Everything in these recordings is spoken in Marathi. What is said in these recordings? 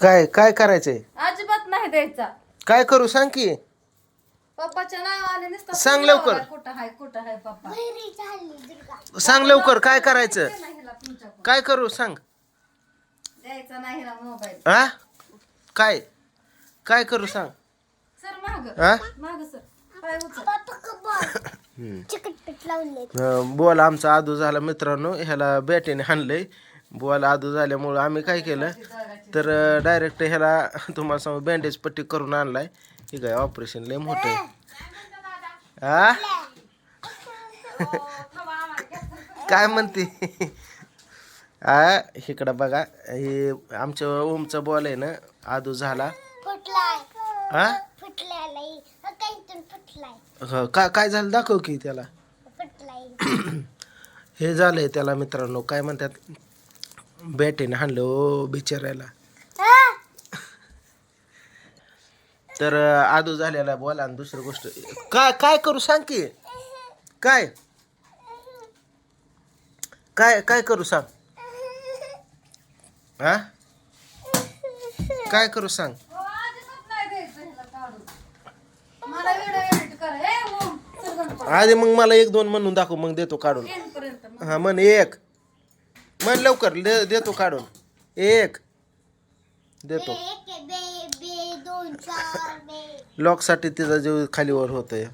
काय काय करायचंय? अजिबात नाही द्यायचा. काय करू सांग की. पप्पाच्या नावाने नुसतं सांग लवकर. लावलाय, कुठं हाय कुठं हाय पप्पा. सांग लवकर काय करायचं? नाही हिला. काय करू सांग. द्यायचा नाही हिला मोबाईल हा काय? काय करू सांग. सर माग. हा माग सर. पाय उचल. चिकटपीठ लावले अं, बोल आमचा आदू झाला मित्रांनो. ह्याला बॅटीने हाणलंय. बोल आदू झाल्यामुळं आम्ही काय केलं तर डायरेक्ट ह्याला तुम्हाला सांगू बँडेज पट्टी करून आणलाय. हे काय ऑपरेशन लय मोठं आहे. हा काय म्हणते? हा इकडं बघा हे आमच्या ओमचा बॉल आहे ना आदू झाला. फुटलाय. हा फुटलाय काहीतून फुटलाय. ह, का काय झालं दाखव की त्याला. हे झालंय त्याला मित्रांनो काय म्हणतात? बॅटीने हाणलं ओ बिचारायला तर आदू झालेला बोला आणि दुसरी गोष्ट. काय काय करू सांग की? काय? काय काय करू सांग? हा? काय करू सांग? हो, आधी मग मला एक दोन म्हणून दाखव मग देतो काढून. पर्यंत. हा म्हण एक. म्हण लवकर दे- देतो काढून. एक. देतो. एक बे बे दोन चार बे. लॉकसाठी तिचा जीव खालीवर होतोय.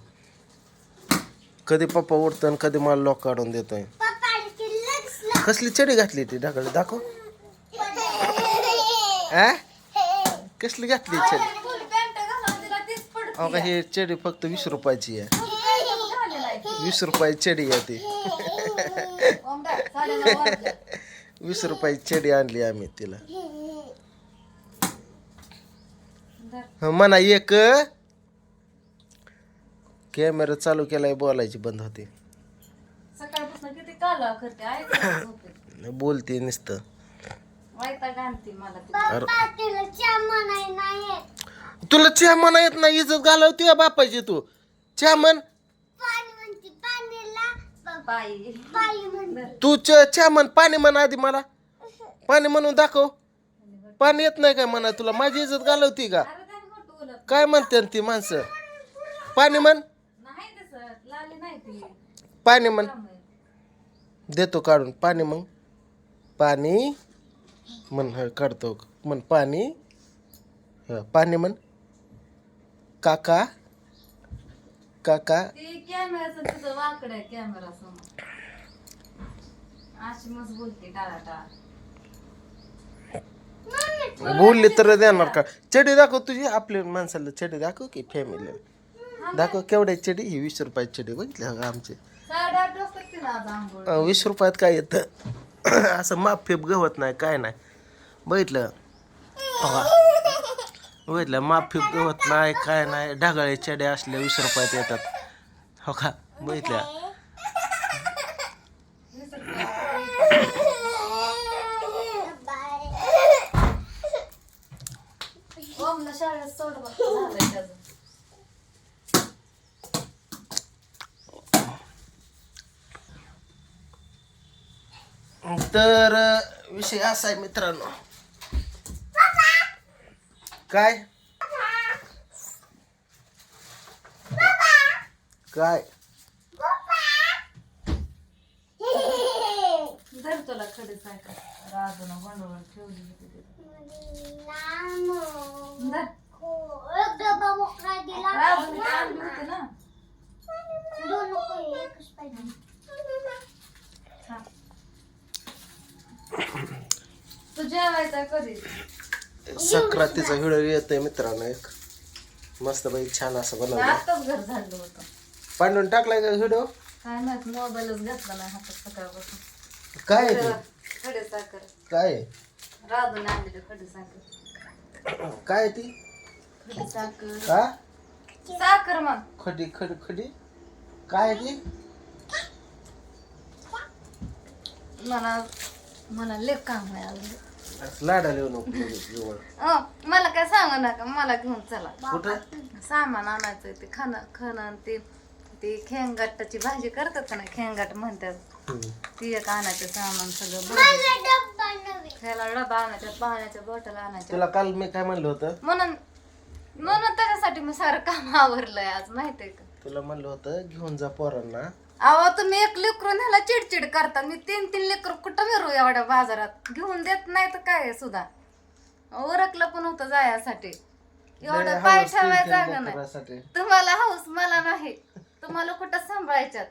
कधी पप्पा उठतो आणि कधी मला लॉक काढून देतोय. पप्पा कसली चडी घातली ती? ढाकळ दाखव. आ? कसली घातली चडी? अहो का ही चडी फक्त वीस रुपयाची आहे. वीस रुपयाची चडी आहे ती. वीस रुपयाची चडी आणली आम्ही तिला. हं, म्हणा एक. कॅमेरा चालू केलाय बोलायची बंद होते. बोलते नुसतं. तुला चहा म्हणाय नाही तुला चहा म्हणा येत नाही इज्जत घालवते या बापाची तू. चहा म्हण बाई म्हणते. तू च- चहा म्हण पाणी म्हण आधी मला. पाणी म्हणून दाखव. पाणी येत नाही काय म्हणा तुला? माझी इज्जत घालवती का? अरे त्याने खोटं बोलत. काय म्हणते ती माणसं? पाणी म्हण. नाही दिसत लाली नाही ती. पाणी म्हण. त्यामुळे. देतो काढून. पाणी मग पाणी म्हण ह काढतो. म्हण पाणी. ह पाणी म्हण. काका. काका? ती कॅमेराचं तिचं वाकड आहे कॅमेरा समोर अशी मस्त बोलते टाळा टाळा बोलली तर देणार का? चडी दाखव तुझी आपल्या माणसाला चडी दाखव की फॅमिलीला दाखव केवढ्या चडी? ही वीस रुपयाची चडी बघितली का आमची. वाजता आज आंघोळ. अं, वीस रुपयात काय येतं? असं माप फेप गवत नाही काय नाही. बघितलं? बघा. बघितलं फेप गवत नाही काय नाही ढगाळे चड्या असल्या वीस रुपयात येतात. हो का? बघितल्या. तर विषय असा आहे मित्रांनो. काय काय धर तुला खेळीत आहे का राजूला गोंडवून ठेवली होती तिथे. धर. राजूने आणली होती ना हा. तू जेवायचा कधी सक्रातीचा व्हिडिओ येतोय मित्रांनो एक. मस्त बाई छान असं बनवलं. घर झालं होतं. पांडून टाकलाय का व्हिडिओ काय माहीत मोबाईलच घेतला नाही हातात सकाळपासून. काय आहे ते? खडे साखर. काय आहे? राजूने आणलेलं खडे साखर. काय आहे ती? खडी साखर. हा? साखर मग. खडी खडी खडी. काय आहे ती? मला मला लेख काम आहे. नको जवळ अं, मला काय सांगू नका मला घेऊन चला. कुठं? सामान आणायचं ते खाणं खाणं आणि ते ते खेंगाटाची भाजी करतात का नाही खेंगाट म्हणतात. हम्म. ती एक आणायचं सामान सगळं डब्बा नवीन डबा आणायच्या पाण्याच्या बॉटल आणायच्या. तुला काल मी काय म्हणलं होतं? म्हणून म्हणून त्याच्यासाठी मी सारं काम आवरलंय आज माहितीये का? तुला म्हणलं होतं घेऊन जा पोरांना. अहो तुम्ही एक लेकरून ह्याला चिडचिड करता. मी तीन तीन लेकर कुठं मिरू एवढ्या बाजारात? घेऊन देत नाही तर काय सुद्धा? ओरखलं पण होतं जायासाठी. एवढं पाय तीन जागा नाही. तुम्हाला हाऊस मला नाही. तुम्हाला कुठं सांभाळायच्यात?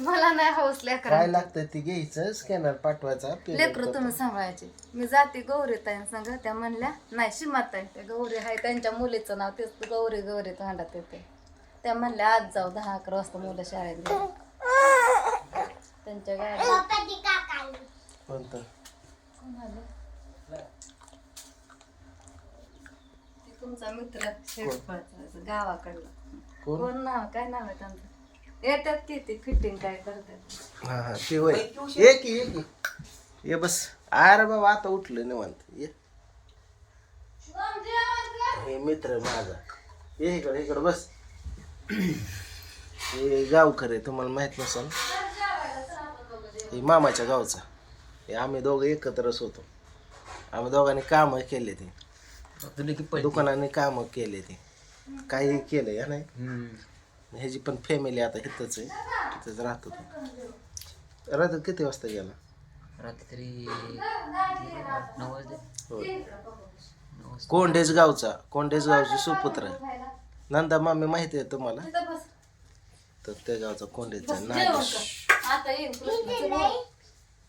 मला नाही हाऊस लेकरा काय लागतं ते घ्यायचं? स्कॅनर पाठवायचा payment लेकरं. तुम्ही सांभाळायचे. मी जाते गौरी ताई संग त्या म्हणल्या नाही शिमात ताई त्या गौरी आहे त्यांच्या मुलीचं नाव तेच गौरी गौरी तोंडात येते. त्या म्हणल्या आज जाऊ दहा अकरा वाजता मुलं शाळेत गेली. त्यांच्या गाडी. कोणतं कोण आलं? ते तुमचा मित्र गावाकडला. कोण? कोण नाव? काय नाव आहे त्यांचं? येतात की ते फिटिंग काय करतात? हा हा ते होय. ये की ये की. ये बस. अरे बाबा आता उठलं निवांत. ये. हे मित्र माझा. ये इकडे इकडे बस. हे गावकर आहे तुम्हाला माहीत नसेल. हे मामाच्या गावचा. हे आम्ही दोघं एकत्रच होतो. आम्ही दोघांनी कामं केले ते. दुकानाने कामं केले ते. काही केलं या नाही. ह्याची पण फॅमिली आता इथंच आहे. तिथंच राहतो तो. रात्री किती वाजता गेला? रात्री नऊ वाजले. होय. कोंडेज गावचा. कोंडेज गावची सुपुत्र आहे. नंदा मामी माहिती आहे तुम्हाला? तिथं बस. तर त्या गावचा जेवण नागेश. आता येईल कृष्णाचं बोल.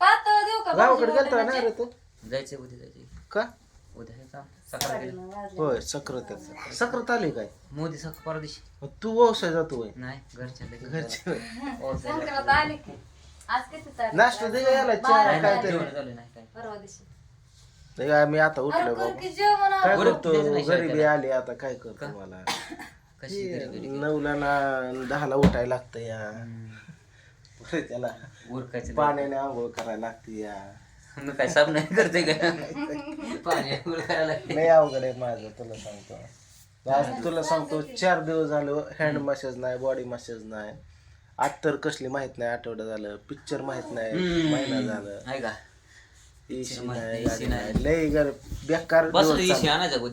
पातळ देऊ का गावाकडे गेलता ना रे तू? जायचे उद्या जायचे का? उद्या हे काम सकाळी गेलं. होय सक्रात सक्रात आली काय? मोदी दिवशी मग तू व्यवसाय जातो होय. नाही घरच्या घरचे व्यवसाय संक्रांत आली की. आज किती तारीख? नाश्ता दे याला? चहा नाही, काहीतरी काय. परवा दिवशी. नाही, आम्ही आता अरे उठलो बाबा. काय बरं, करतो? नाही गरिबी शाळेला. आली आता काय करतो मला? कशी गरीबी नऊला ना दहाला उठायला लागतं या. परत त्याला उरकायचं पाण्याने आंघोळ करायला लागते या. मग काय साब नाही करते का? पाणी उर करायला लागते. लय अवघड आहे माझं तुला सांगतो. आज तुला सांगतो चार दिवस झालं हँड मसाज नाही बॉडी मसाज नाही. तर कसली माहीत नाही आठवडा झालं पिक्चर माहीत नाही महिना झालं. आहे का? माहीत नाही नाही, AC नाही. लय गर बेकार दिवस इशी चालू. आणायचा तो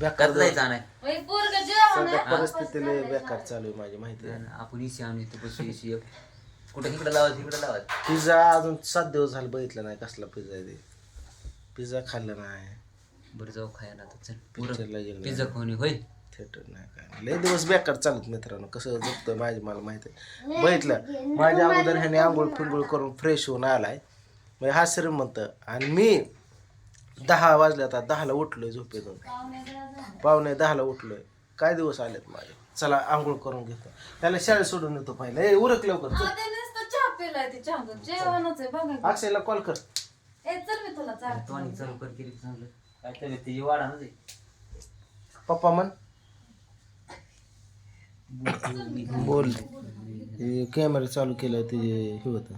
बेकार दिवस. जायचं आणाय ओय, पोरगं जेवण सध्या परिस्थिती लय बेकार चालू आहे माझी माहिती आहे? आपण इशी आणू इथं बसू इशी कुठं इकडे लावायचं इकडे लावायचं पिझ्झा अजून सात दिवस झालं बघितलं नाही कसला पिझ्झा आहे ते. पिझ्झा खाल्ला नाही. बरं जाऊ खायला आता. चल पिक्चरला गेलो पिझ्झा खाऊन होय? थिएटर नाही काय नाही. लय दिवस बेकार चालत मित्रांनो. कसं जगतोय माझी मला माहिती आहे. बघितलं. माझ्या अगोदर ह्याने आंघोळ फिंगोळ करून फ्रेश होऊन आलाय. मग हा श्रीमंत आणि मी दहा वाजले आता दहाला उठलोय झोपेतून. पावणे दहाला उठलोय. काय दिवस आलेत माझे? चला आंघोळ करून घेतो. त्याला शाळेत सोडून येतो पहिला. ए उरक लवकर चल. अक्षयला कॉल कर. ए चल मी तुला चाल टॉनिक चालू कर केली चांगलं काय तब्येत तिची वाढा ना ते. पप्पा म्हण. बोल. कॅमेरा चालू केला ते हे होतं.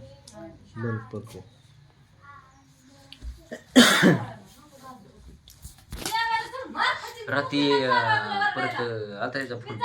बंद पडतो रात्री परत अं, आलता याचा फोन